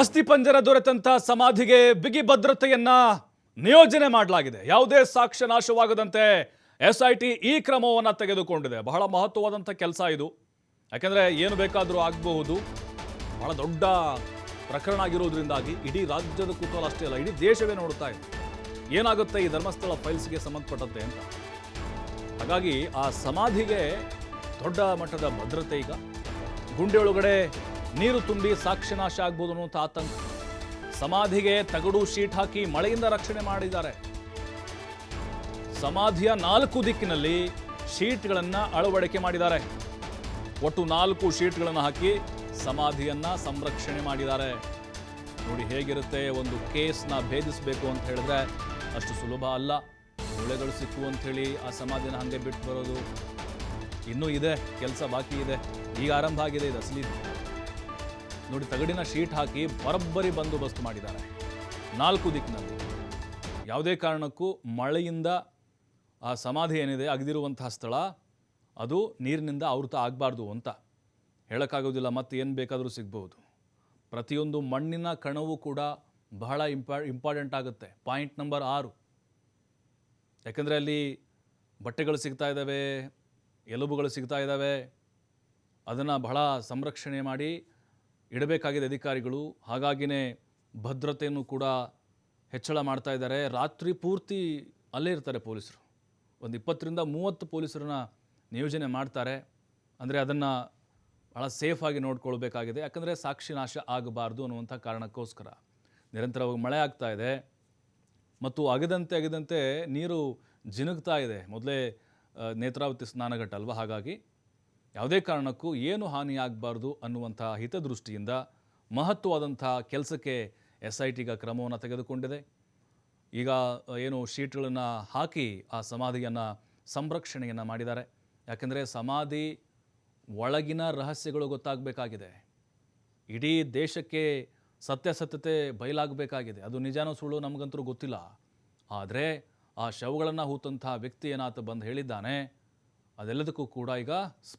ಅಸ್ಥಿಪಂಜರ ದೊರೆತಂಥ ಸಮಾಧಿಗೆ ಬಿಗಿ ಭದ್ರತೆಯನ್ನ ನಿಯೋಜನೆ ಮಾಡಲಾಗಿದೆ. ಯಾವುದೇ ಸಾಕ್ಷ್ಯ ನಾಶವಾಗದಂತೆ ಎಸ್ ಐ ಟಿ ಈ ಕ್ರಮವನ್ನು ತೆಗೆದುಕೊಂಡಿದೆ. ಬಹಳ ಮಹತ್ವವಾದಂಥ ಕೆಲಸ ಇದು. ಯಾಕೆಂದರೆ ಏನು ಬೇಕಾದರೂ ಆಗಬಹುದು. ಬಹಳ ದೊಡ್ಡ ಪ್ರಕರಣ ಆಗಿರೋದ್ರಿಂದಾಗಿ ಇಡೀ ರಾಜ್ಯದ ಕುತೂಹಲ ಅಷ್ಟೇ ಅಲ್ಲ, ಇಡೀ ದೇಶವೇ ನೋಡ್ತಾ ಇದೆ. ಏನಾಗುತ್ತೆ ಈ ಧರ್ಮಸ್ಥಳ ಫೈಲ್ಸ್ಗೆ ಸಂಬಂಧಪಟ್ಟಂತೆ ಅಂತ? ಹಾಗಾಗಿ ಆ ಸಮಾಧಿಗೆ ದೊಡ್ಡ ಮಟ್ಟದ ಭದ್ರತೆ ಈಗ. ಗುಂಡೆ ಒಳಗಡೆ ನೀರು ತುಂಬಿ ಸಾಕ್ಷಿನಾಶ ಆಗ್ಬೋದು ಅನ್ನುವಂಥ ಆತಂಕ. ಸಮಾಧಿಗೆ ತಗಡು ಶೀಟ್ ಹಾಕಿ ಮಳೆಯಿಂದ ರಕ್ಷಣೆ ಮಾಡಿದ್ದಾರೆ. ಸಮಾಧಿಯ ನಾಲ್ಕು ದಿಕ್ಕಿನಲ್ಲಿ ಶೀಟ್ಗಳನ್ನು ಅಳವಡಿಕೆ ಮಾಡಿದ್ದಾರೆ. ಒಟ್ಟು ನಾಲ್ಕು ಶೀಟ್ಗಳನ್ನು ಹಾಕಿ ಸಮಾಧಿಯನ್ನ ಸಂರಕ್ಷಣೆ ಮಾಡಿದ್ದಾರೆ. ನೋಡಿ ಹೇಗಿರುತ್ತೆ ಒಂದು ಕೇಸ್ನ ಭೇದಿಸಬೇಕು ಅಂತ ಹೇಳಿದ್ರೆ ಅಷ್ಟು ಸುಲಭ ಅಲ್ಲ. ಮೂಳೆಗಳು ಸಿಕ್ಕು ಅಂತ ಹೇಳಿ ಆ ಸಮಾಧಿನ ಹಾಗೆ ಬಿಟ್ಟು ಬರೋದು. ಇನ್ನೂ ಇದೆ, ಕೆಲಸ ಬಾಕಿ ಇದೆ. ಈಗ ಆರಂಭ ಆಗಿದೆ, ಇದು ಅಸಲಿ ನೋಡಿ, ತಗಡಿನ ಶೀಟ್ ಹಾಕಿ ಬರಬ್ಬರಿ ಬಂದೋಬಸ್ತ್ ಮಾಡಿದ್ದಾರೆ. ನಾಲ್ಕು ದಿಕ್ಕಿನಲ್ಲಿ. ಯಾವುದೇ ಕಾರಣಕ್ಕೂ ಮಳೆಯಿಂದ ಆ ಸಮಾಧಿ ಏನಿದೆ, ಅಗದಿರುವಂತಹ ಸ್ಥಳ, ಅದು ನೀರಿನಿಂದ ಆವೃತ ಆಗಬಾರ್ದು ಅಂತ ಹೇಳೋಕ್ಕಾಗೋದಿಲ್ಲ ಮತ್ತೆ ಏನು ಬೇಕಾದರೂ ಸಿಗ್ಬೋದು ಪ್ರತಿಯೊಂದು ಮಣ್ಣಿನ ಕಣವು ಕೂಡ ಬಹಳ ಇಂಪಾ ಇಂಪಾರ್ಟೆಂಟ್ ಆಗುತ್ತೆ. ಪಾಯಿಂಟ್ ನಂಬರ್ ಆರು. ಯಾಕಂದರೆ ಅಲ್ಲಿ ಬಟ್ಟೆಗಳು ಸಿಗ್ತಾ ಇದ್ದಾವೆ, ಎಲುಬುಗಳು ಸಿಗ್ತಾ ಇದ್ದಾವೆ. ಅದನ್ನು ಬಹಳ ಸಂರಕ್ಷಣೆ ಮಾಡಿ ಇಡಬೇಕಾಗಿದೆ ಅಧಿಕಾರಿಗಳು. ಹಾಗಾಗಿನೇ ಭದ್ರತೆಯನ್ನು ಕೂಡ ಹೆಚ್ಚಳ ಮಾಡ್ತಾ ಇದ್ದಾರೆ. ರಾತ್ರಿ ಪೂರ್ತಿ ಅಲ್ಲೇ ಇರ್ತಾರೆ ಪೊಲೀಸರು. ಒಂದು ಇಪ್ಪತ್ತರಿಂದ ಮೂವತ್ತು ಪೊಲೀಸರನ್ನ ನಿಯೋಜನೆ ಮಾಡ್ತಾರೆ. ಅಂದರೆ ಅದನ್ನು ಭಾಳ ಸೇಫಾಗಿ ನೋಡ್ಕೊಳ್ಬೇಕಾಗಿದೆ. ಯಾಕಂದರೆ ಸಾಕ್ಷಿ ನಾಶ ಆಗಬಾರ್ದು ಅನ್ನುವಂಥ ಕಾರಣಕ್ಕೋಸ್ಕರ. ನಿರಂತರವಾಗಿ ಮಳೆ ಆಗ್ತಾ ಇದೆ. ಮತ್ತು ಅಗದಂತೆ ಅಗದಂತೆ ನೀರು ಜಿನುಗ್ತಾ ಇದೆ. ಮೊದಲೇ ನೇತ್ರಾವತಿ ಸ್ನಾನಘಟ್ಟ ಅಲ್ವಾ ಹಾಗಾಗಿ ಯಾವುದೇ ಕಾರಣಕ್ಕೂ ಏನು ಹಾನಿಯಾಗಬಾರ್ದು ಅನ್ನುವಂತಹ ಹಿತದೃಷ್ಟಿಯಿಂದ ಮಹತ್ವವಾದಂಥ ಕೆಲಸಕ್ಕೆ ಎಸ್ ಐ ಟಿಗ ಕ್ರಮವನ್ನು ತೆಗೆದುಕೊಂಡಿದೆ. ಈಗ ಏನು ಶೀಟ್ಗಳನ್ನು ಹಾಕಿ ಆ ಸಮಾಧಿಯನ್ನು ಸಂರಕ್ಷಣೆಯನ್ನು ಮಾಡಿದ್ದಾರೆ. ಯಾಕೆಂದರೆ ಸಮಾಧಿ ಒಳಗಿನ ರಹಸ್ಯಗಳು ಗೊತ್ತಾಗಬೇಕಾಗಿದೆ. ಇಡೀ ದೇಶಕ್ಕೆ ಸತ್ಯಾಸತ್ಯತೆ ಬಯಲಾಗಬೇಕಾಗಿದೆ. ಅದು ನಿಜಾನೋ ಸುಳ್ಳು ನಮಗಂತೂ ಗೊತ್ತಿಲ್ಲ. ಆದರೆ ಆ ಶವಗಳನ್ನು ಹೂತಂತಹ ವ್ಯಕ್ತಿ ಏನಾತ ಬಂದು ಹೇಳಿದ್ದಾನೆ, ಅದೆಲ್ಲದಕ್ಕೂ ಕೂಡ ಈಗ